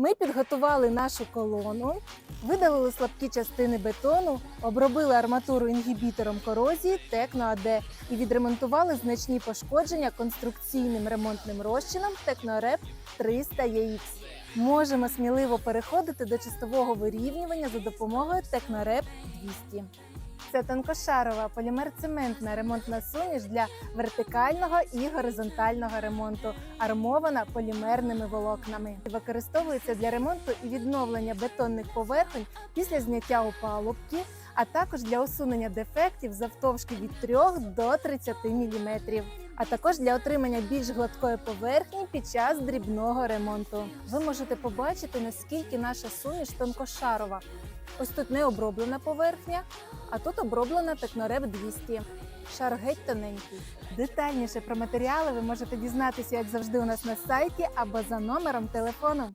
Ми підготували нашу колону, видалили слабкі частини бетону, обробили арматуру інгібітором корозії Текно АД і відремонтували значні пошкодження конструкційним ремонтним розчином Технореп 300 EX. Можемо сміливо переходити до чистового вирівнювання за допомогою Технореп 200. Це тонкошарова полімер-цементна ремонтна суміш для вертикального і горизонтального ремонту, армована полімерними волокнами. Використовується для ремонту і відновлення бетонних поверхонь після зняття опалубки, а також для усунення дефектів завтовшки від 3 до 30 мм, а також для отримання більш гладкої поверхні під час дрібного ремонту. Ви можете побачити, наскільки наша суміш тонкошарова. Ось тут не оброблена поверхня, а тут оброблена Технореп 200. Шар геть тоненький. Детальніше про матеріали ви можете дізнатися, як завжди, у нас на сайті або за номером телефону.